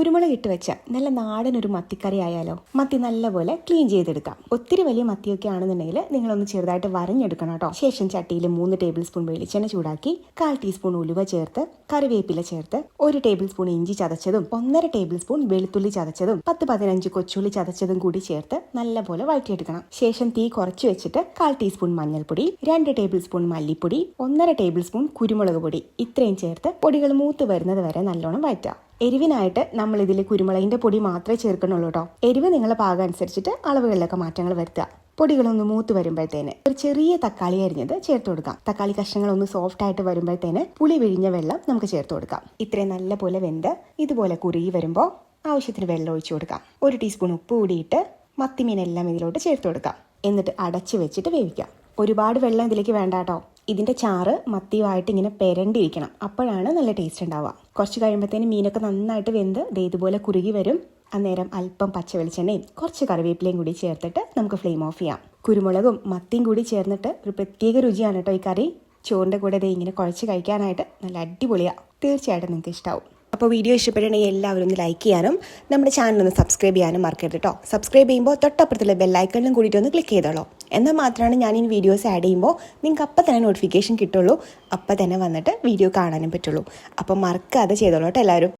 കുരുമുളക് ഇട്ട് വെച്ച നല്ല നാടൻ ഒരു മത്തിക്കറി ആയാലോ? മത്തി നല്ലപോലെ ക്ലീൻ ചെയ്തെടുക്കാം. ഒത്തിരി വലിയ മത്തിയൊക്കെ ആണെന്നുണ്ടെങ്കിൽ നിങ്ങളൊന്ന് ചെറുതായിട്ട് വരഞ്ഞെടുക്കണം കേട്ടോ. ശേഷം ചട്ടിയിൽ മൂന്ന് ടേബിൾ സ്പൂൺ വെളിച്ചെണ്ണ ചൂടാക്കി കാൽ ടീസ്പൂൺ ഉലുവ ചേർത്ത് കറിവേപ്പില ചേർത്ത് ഒരു ടേബിൾ സ്പൂൺ ഇഞ്ചി ചതച്ചതും ഒന്നര ടേബിൾ സ്പൂൺ വെളുത്തുള്ളി ചതച്ചതും പത്ത് പതിനഞ്ച് കൊച്ചുള്ളി ചതച്ചതും കൂടി ചേർത്ത് നല്ലപോലെ വഴറ്റിയെടുക്കണം. ശേഷം തീ കുറച്ച് വെച്ചിട്ട് കാൽ ടീസ്പൂൺ മഞ്ഞൾപ്പൊടി രണ്ട് ടേബിൾ സ്പൂൺ മല്ലിപ്പൊടി ഒന്നര ടേബിൾ സ്പൂൺ കുരുമുളക് പൊടി. ഇത്രയും ചേർത്ത് പൊടികൾ മൂത്ത് വരുന്നത് വരെ നല്ലോണം വഴറ്റാം എരിവിനായിട്ട് നമ്മൾ ഇതിൽ കുരുമുളകിന്റെ പൊടി മാത്രമേ ചേർക്കണുള്ളൂ കേട്ടോ. എരിവ് നിങ്ങളെ പാകം അനുസരിച്ചിട്ട് അളവുകളിലൊക്കെ മാറ്റങ്ങൾ വരുത്തുക. പൊടികളൊന്ന് മൂത്ത് വരുമ്പോഴത്തേന് ഒരു ചെറിയ തക്കാളി അരിഞ്ഞത് ചേർത്ത് കൊടുക്കാം. തക്കാളി കഷ്ണങ്ങൾ ഒന്ന് സോഫ്റ്റ് ആയിട്ട് വരുമ്പോഴത്തേന് പുളി വിഴിഞ്ഞ വെള്ളം നമുക്ക് ചേർത്ത് കൊടുക്കാം. ഇത്രയും നല്ല പോലെ വെന്ത് ഇതുപോലെ കുറുകി വരുമ്പോൾ ആവശ്യത്തിന് വെള്ളം ഒഴിച്ചു കൊടുക്കാം. ഒരു ടീസ്പൂൺ ഉപ്പ് കൂടിയിട്ട് മത്തിമീനെല്ലാം ഇതിലോട്ട് ചേർത്ത് കൊടുക്കാം. എന്നിട്ട് അടച്ചു വെച്ചിട്ട് വേവിക്കാം. ഒരുപാട് വെള്ളം ഇതിലേക്ക് വേണ്ട കേട്ടോ. ഇതിന്റെ ചാറ് മത്തിയുമായിട്ട് ഇങ്ങനെ പെരണ്ടിരിക്കണം. അപ്പോഴാണ് നല്ല ടേസ്റ്റ് ഉണ്ടാവുക. കുറച്ച് കഴിയുമ്പോഴത്തേന് മീനൊക്കെ നന്നായിട്ട് വെന്ത് ദേ ഇതുപോലെ കുറുകി വരും. അന്നേരം അല്പം പച്ച വെളിച്ചെണ്ണയും കുറച്ച് കറിവേപ്പിലയും കൂടി ചേർത്തിട്ട് നമുക്ക് ഫ്ലെയിം ഓഫ് ചെയ്യാം. കുരുമുളകും മത്തിയും കൂടി ചേർന്നിട്ട് ഒരു പ്രത്യേക രുചിയാണ് കേട്ടോ ഈ കറി. ചോറിന്റെ കൂടെ ദേ ഇങ്ങനെ കുഴച്ച് കഴിക്കാനായിട്ട് നല്ല അടിപൊളിയാണ് തീർച്ചയായിട്ടും നിങ്ങൾക്ക് ഇഷ്ടമാവും അപ്പോൾ വീഡിയോ ഇഷ്ടപ്പെട്ടുണ്ടെങ്കിൽ എല്ലാവരും ഒന്ന് ലൈക്ക് ചെയ്യാനും നമ്മുടെ ചാനൽ ഒന്ന് സബ്സ്ക്രൈബ് ചെയ്യാനും മറക്കരുത് കേട്ടോ. സബ്സ്ക്രൈബ് ചെയ്യുമ്പോൾ തൊട്ടപ്പുറത്തുള്ള ബെല്ലൈക്കണിലും കൂടിയിട്ട് ഒന്ന് ക്ലിക്ക് ചെയ്തോളൂ. എന്നാൽ മാത്രമാണ് ഞാൻ ഈ വീഡിയോസ് ആഡ് ചെയ്യുമ്പോൾ നിങ്ങൾക്ക് അപ്പം തന്നെ നോട്ടിഫിക്കേഷൻ കിട്ടുള്ളൂ. അപ്പം തന്നെ വന്നിട്ട് വീഡിയോ കാണാനും പറ്റുള്ളൂ. അപ്പം മറക്കാതെ ചെയ്തോളൂ കേട്ടോ എല്ലാവരും.